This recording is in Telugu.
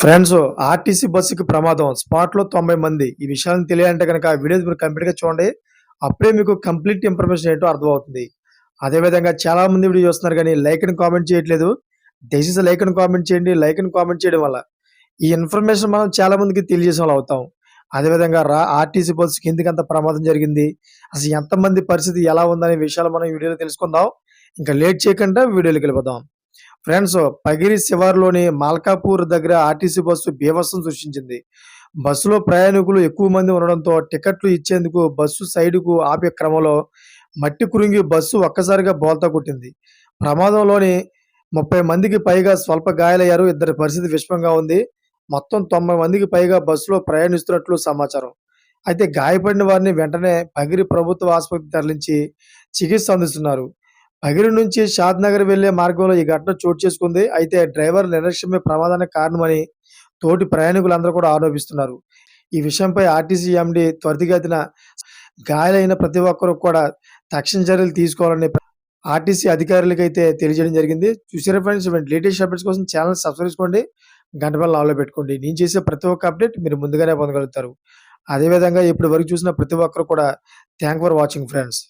ఫ్రెండ్స్ ఆర్టీసీ బస్సుకి ప్రమాదం. స్పాట్లో తొంభై మంది. ఈ విషయాలను తెలియాలంటే కనుక వీడియోస్ మీరు కంప్లీట్గా చూడండి. అప్పుడే మీకు కంప్లీట్ ఇన్ఫర్మేషన్ ఏంటో అర్థమవుతుంది. అదే విధంగా చాలా మంది వీడియో చూస్తున్నారు కానీ లైక్ అని కామెంట్ చేయట్లేదు. దయచేసి లైక్ అని కామెంట్ చేయండి. లైక్ అని కామెంట్ చేయడం వల్ల ఈ ఇన్ఫర్మేషన్ మనం చాలా మందికి తెలియజేసే వాళ్ళు అవుతాం. అదే విధంగా రా ఆర్టీసీ బస్సుకి ఎందుకు అంత ప్రమాదం జరిగింది? అసలు ఎంతమంది పరిస్థితి ఎలా ఉందనే విషయాలు మనం వీడియోలో తెలుసుకుందాం. ఇంకా లేట్ చేయకుండా వీడియోలోకి వెళ్ళిపోదాం. ఫ్రెండ్స్ పగిరి శివార్లోని మాల్కాపూర్ దగ్గర ఆర్టీసీ బస్సు బీభత్సం సృష్టించింది. బస్సులో ప్రయాణికులు ఎక్కువ మంది ఉండడంతో టికెట్లు ఇచ్చేందుకు బస్సు సైడుకు ఆపే క్రమంలో మట్టి కురింగి బస్సు ఒక్కసారిగా బోల్తా కొట్టింది. ప్రమాదంలోని ముప్పై మందికి పైగా స్వల్ప గాయాలయ్యారు. ఇద్దరి పరిస్థితి విషమంగా ఉంది. మొత్తం తొంభై మందికి పైగా బస్సులో ప్రయాణిస్తున్నట్లు సమాచారం. అయితే గాయపడిన వారిని వెంటనే పగిరి ప్రభుత్వ ఆసుపత్రికి తరలించి చికిత్స అందిస్తున్నారు. అగిరి నుంచి షాద్ నగర్ వెళ్ళే మార్గంలో ఈ ఘటన చోటు చేసుకుంది. అయితే డ్రైవర్ నిర్లక్ష్యమే ప్రమాదానికి కారణమని తోటి ప్రయాణికులందరూ కూడా ఆరోపిస్తున్నారు. ఈ విషయంపై ఆర్టీసీ ఎండి త్వరితగతిన గాయాలైన ప్రతి ఒక్కరూ కూడా తక్షణ చర్యలు తీసుకోవాలని ఆర్టీసీ అధికారులకు అయితే తెలియజేయడం జరిగింది. చూసారా ఫ్రెండ్స్ లేటెస్ట్ అప్డేట్స్ కోసం ఛానల్ సబ్స్క్రైబ్ చేసుకోండి. గంట వల్ల ఆలో పెట్టుకోండి. నేను చేసే ప్రతి ఒక్క అప్డేట్ మీరు ముందుగానే పొందగలుగుతారు. అదేవిధంగా ఇప్పటి వరకు చూసిన ప్రతి ఒక్కరు కూడా థ్యాంక్ ఫర్ వాచింగ్ ఫ్రెండ్స్